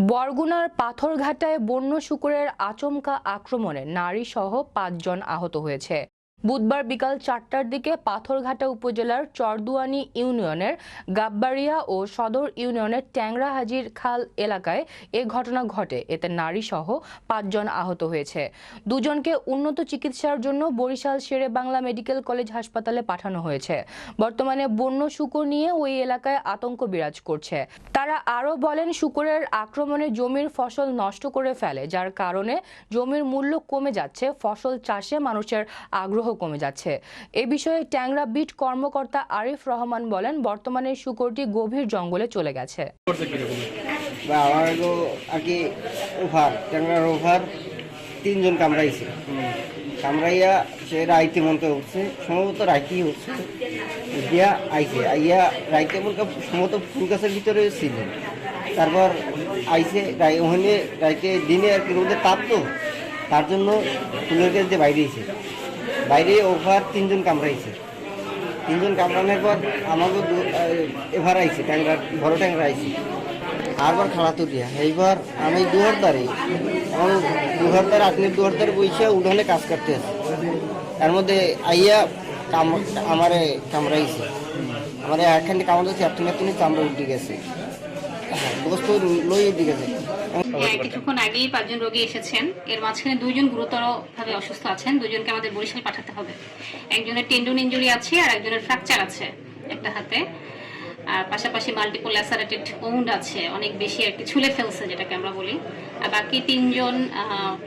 বরগুনার পাথরঘাটায় বন্য শুকুরের আচমকা আক্রমণে নারী সহ পাঁচজন আহত হয়েছে। বুধবার বিকাল চারটার দিকে পাথরঘাটা উপজেলার চরদুয়ানি ইউনিয়নের গাববাড়িয়া ও সদর ইউনিয়নের ট্যাংরা হাজির খাল এলাকায় এ ঘটনা ঘটে। এতে নারী সহ পাঁচজন আহত হয়েছে। দুজনকে উন্নত চিকিৎসার জন্য বরিশাল শেরে বাংলা মেডিকেল কলেজ হাসপাতালে পাঠানো হয়েছে। বর্তমানে বন্য শুকুর নিয়ে ওই এলাকায় আতঙ্ক বিরাজ করছে। তারা আরও বলেন, শুকুরের আক্রমণে জমির ফসল নষ্ট করে ফেলে, যার কারণে জমির মূল্য কমে যাচ্ছে। ফসল চাষে মানুষের আগ্রহ কমে যাচ্ছে। এ বিষয়ে ট্যাংরা বিট কর্মকর্তা আরিফ রহমান বলেন বর্তমানে শুকরটি গভীর জঙ্গলে চলে গেছে। আমার ওভার ট্যাংরার ওভার তিনজন কামড়াইছে। কামড়াইয়া সে রাইতে মনকে উঠছে সম্ভবত রাইতেই উঠছে। দিয়া আইছে আইয়া রাইতে মনকে সম্ভবত ফুল গাছের ভিতরে ছিল। তারপর আইছে ওখানে রাইতে দিনে আর কি রোদের তাপ তো তার জন্য ফুলের গাছ দিয়ে বাইরে বাইরে ওভার তিনজন কামড়াইছে। তিনজন কামড়ানোর পর আমাকে আহ, আইছে ট্যাংরা বড় ট্যাংরা আইছে। আরবার খাড়া তো দিয়া। এইবার আমি দুহার দ্বারে আমার দুহার দ্বারে আপনি দুহার দ্বারে বইসে উঠানে কাজ করতে আছে। তার মধ্যে আইয়া কাম আমারে কামড়াইছে। আমার এখানে কামড়াচ্ছে আপনি আপনি চামড়া উঠে গেছে। হ্যাঁ, কিছুক্ষণ আগেই পাঁচজন রোগী এসেছেন। এর মাঝখানে দুইজন গুরুতর ভাবে অসুস্থ আছেন দুজনকে আমাদের বরিশাল পাঠাতে হবে। একজনের টেন্ডন ইঞ্জুরি আছে আর একজনের ফ্র্যাকচার আছে একটা হাতে। আর পাশাপাশি মাল্টিপল ল্যাসারেটেড ওউন্ড আছে অনেক বেশি আর কি ছুলে ফেলছে যেটাকে আমরা বলি। আর বাকি তিনজন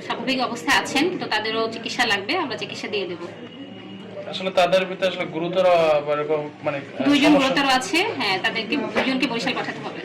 স্বাভাবিক অবস্থায় আছেন কিন্তু তাদেরও চিকিৎসা লাগবে আমরা চিকিৎসা দিয়ে দেবো। আসলে তাদের ভিতরে আসলে গুরুতর মানে দুইজন গুরুতর আছে হ্যাঁ তাদেরকে দুজনকে বরিশাল পাঠাতে হবে।